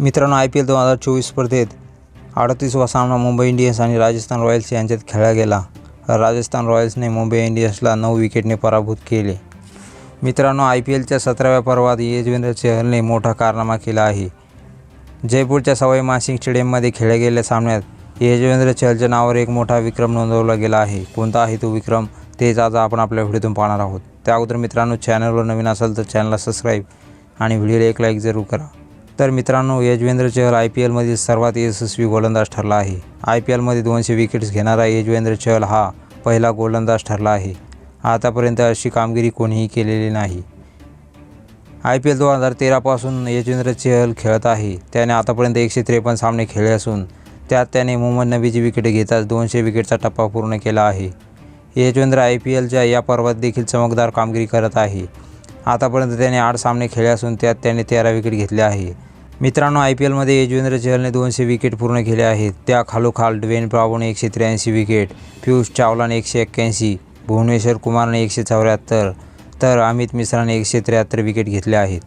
मित्रांनो I P L दोन हजार चोवीस स्पर्धेत अडतीसवा सामना मुंबई इंडियन्स आणि राजस्थान रॉयल्स यांच्यात खेळला गेला. राजस्थान रॉयल्सने मुंबई इंडियन्सला नऊ विकेटने पराभूत केले. मित्रांनो आय पी एलच्या सतराव्या पर्वात यजवेंद्र चहलने मोठा कारनामा केला आहे. जयपूरच्या सवाई मानसिंग स्टेडियममध्ये खेळल्या गेलेल्या सामन्यात यजवेंद्र चहलच्या नावावर एक मोठा विक्रम नोंदवला गेला आहे. कोणता आहे तो विक्रम तेच आज आपण आपल्या व्हिडिओतून पाहणार आहोत. त्या अगोदर मित्रांनो चॅनलवर नवीन असाल तर चॅनलला सबस्क्राईब आणि व्हिडिओला एक लाईक जरूर करा. तर मित्रांनो यजवेंद्र चहल आय पी एलमधील सर्वात यशस्वी गोलंदाज ठरला आहे. आय पी एलमध्ये दोनशे विकेट्स घेणारा यजवेंद्र चहल हा पहिला गोलंदाज ठरला आहे. आतापर्यंत अशी कामगिरी कोणीही केलेली नाही. आय पी एल दोन हजार तेरापासून यजवेंद्र चहल खेळत आहे. त्याने आतापर्यंत एकशे त्रेपन्न सामने खेळले असून त्यात त्याने मोहम्मद नबीची विकेट घेताच दोनशे विकेटचा टप्पा पूर्ण केला आहे. यजवेंद्र आय पी एलच्या या पर्वात देखील चमकदार कामगिरी करत आहे. आतापर्यंत त्याने आठ सामने खेळले असून त्यात त्याने तेरा विकेट घेतले आहे. मित्रांनो आय पी एलमध्ये यजवेंद्र चहलने दोनशे विकेट पूर्ण केले आहेत. त्या खालोखाल ड्वेन ब्रावोने एकशे त्र्याऐंशी विकेट पियुष चावलाने एकशे एक्क्याऐंशी भुवनेश्वर कुमारने एकशे चौऱ्याहत्तर तर अमित मिश्राने एकशे त्र्याहत्तर विकेट घेतले आहेत.